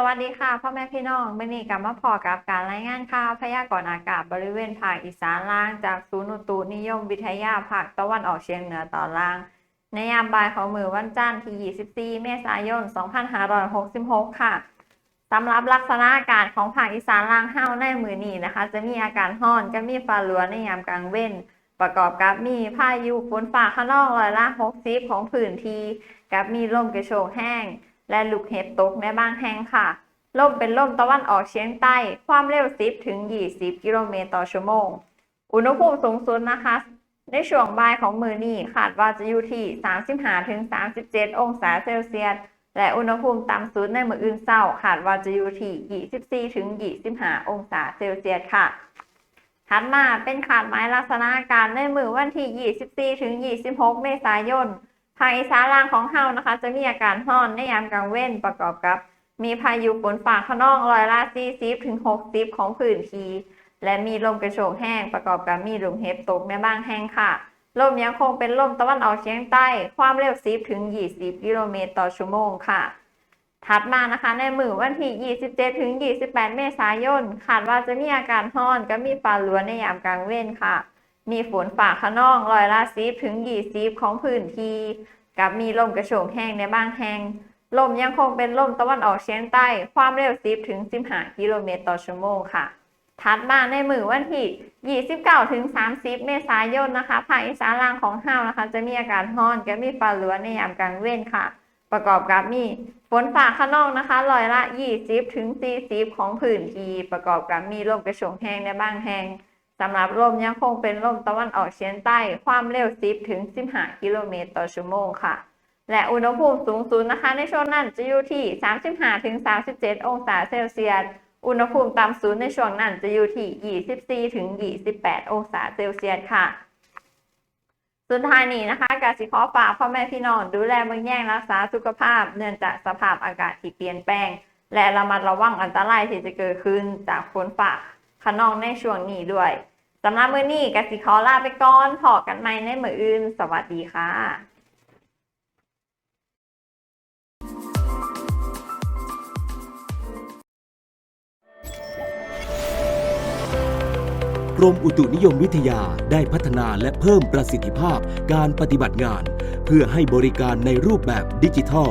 สวัสดีค่ะพ่อแม่พี่น้องมื่อนี้กลับมาพอกับการรายงานข่าวพยากรณ์อากาศบริเวณภาคอีสานล่างจากศูนย์อุตุนิยมวิทยาภาคตะวันออกเฉียงเหนือตอนล่าง ในยามบ่ายของมือวันจันทร์ที่ 24 เมษายน 2566 ค่ะสำหรับลักษณะอากาศของภาคอีสานล่างเฮาในมือนี้นะคะ จะมีอากาศร้อนกับมีฟ้าหลัวในยามกลางเว้น ประกอบกับมีพายุฝนฟ้าขนองร้อยละ 60 ของพื้นที่กับมีลมกระโชกแห้ง และลูกเห็บตกในบางแห่งค่ะ ลมเป็นลมตะวันออกเฉียงใต้ ความเร็ว 10 ถึง 20 กิโลเมตรต่อชั่วโมง อุณหภูมิสูงสุดนะคะ ในช่วงบ่ายของมือนี้คาดว่าจะอยู่ที่ 35ถึง37 องศาเซลเซียส และอุณหภูมิต่ำสุดในมืออื่นเศร้าคาดว่าจะอยู่ที่24ถึง25 องศาเซลเซียสค่ะถัดมาเป็นขาดหมายลักษณะอากาศในมือวันที่ 24ถึง26 เมษายน ภาคอีสานล่างของเฮานะคะ จะมีอาการร้อนในยามกลางเว้นประกอบกับ มีพายุฝนฟ้าขนองร้อยละ40ถึง60 ของพื้นทีและมีลมกระโชกแห้งประกอบกับมีลมเห็บตกในบ้างแห่งค่ะลมยังคงเป็นลมตะวันออกเฉียงใต้ ความเร็ว10ถึง20 กิโลเมตรต่อชั่วโมงค่ะ ถัดมานะคะ ในมือวันที่ 27ถึง28 เมษายนคาดว่าจะมีอาการร้อนกับมีฟ้าหลัวในยามกลางเว้นค่ะ มีฝนฟ้าขนองร้อยละ10ถึง20ของพื้นที่กับมีลมกระโชกแห้งในบางแห่งลมยังคงเป็นลมตะวันออกเฉียงใต้ ความเร็ว10ถึง15กิโลเมตรต่อชั่วโมงค่ะ ถัดมาในมือวันที่ 29ถึง30 เมษายนนะคะ ภาคอีสานล่างของเฮานะคะ จะมีอากาศร้อนกับมีฟ้าหลัวในยามกลางเว้นค่ะ ประกอบกับมีฝนฟ้าขนองนะคะร้อยละ 20ถึง40 ของพื้นที่ประกอบกับมีลมกระโชกแห้งในบางแห่ง สำหรับลมยังคงเป็นลมตะวันออกเฉียงใต้ ความเร็ว 10 ถึง 15 กิโลเมตรต่อชั่วโมงค่ะ และอุณหภูมิสูงสุดนะคะ ในช่วงนั้นจะอยู่ที่ 35ถึง37 องศาเซลเซียส อุณหภูมิต่ำสุดในช่วงนั้นจะอยู่ที่ 24ถึง28 องศาเซลเซียสค่ะ สุดท้ายนี้นะคะกาสิขอฝากพ่อแม่พี่น้องดูแลเมืองแย่งรักษาสุขภาพ เนื่องจากสภาพอากาศที่เปลี่ยนแปลง และระมัดระวังอันตรายที่จะเกิดขึ้นจากฝนฟ้าขนองในช่วงนี้ด้วย สำหรับมื้อนี้กสิขอลาไปก่อนพอกันใหม่ในมื้ออื่น สวัสดีค่ะกรมอุตุนิยมวิทยาได้พัฒนาและเพิ่มประสิทธิภาพการปฏิบัติงาน เพื่อให้บริการในรูปแบบดิจิทัล